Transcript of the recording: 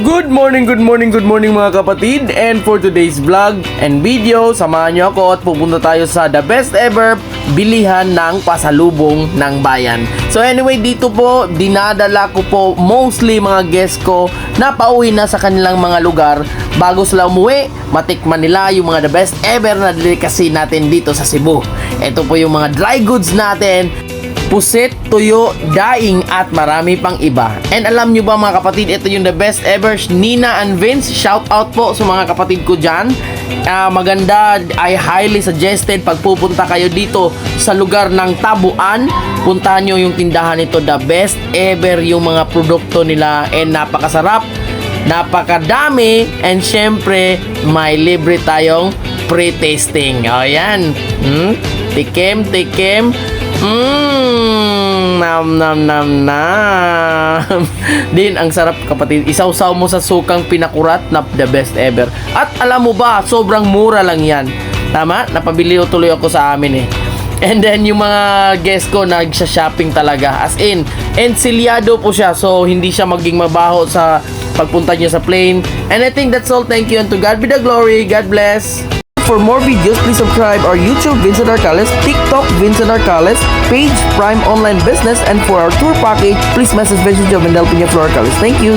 Good morning, good morning, good morning mga kapatid. And for today's vlog and video Samahan nyo ako at pupunta tayo sa the best ever Bilihan ng pasalubong ng bayan. So anyway, dito po Dinadala ko po mostly mga guests ko Na pauwi na sa kanilang mga lugar. Bago sila umuwi Matikman nila yung mga the best ever na delicacy natin dito sa Cebu. Ito po yung mga dry goods natin pusit, tuyo, daing at marami pang iba. And alam nyo ba mga kapatid, ito yung the best ever Nina and Vince. Shout out po sa mga kapatid ko dyan. Ah, maganda, I highly suggested pag pupunta kayo dito sa lugar ng Tabuan, puntahan nyo yung tindahan nito, the best ever yung mga produkto nila and napakasarap, napakadami and syempre may libre tayong pre-tasting. O yan. Hmm? Tikim, tikim. Mmm, nam nam nam nam. Din ang sarap kapatid. Isawsaw mo sa sukang pinakurat na the best ever. At alam mo ba, sobrang mura lang 'yan. Tama? Napabili tuloy ako sa amin eh. And then yung mga guest ko nagsha-shopping talaga. As in, ensilyado po siya. So hindi siya maging mabaho sa pagpunta niyo sa plane. And I think that's all. Thank you and to God be the glory. God bless. For more videos, please subscribe our YouTube Vincent Arcales, TikTok Vincent Arcales, page Prime Online Business, and for our tour package, please message Vincent Jovendel Pina Flor Arcales. Thank you.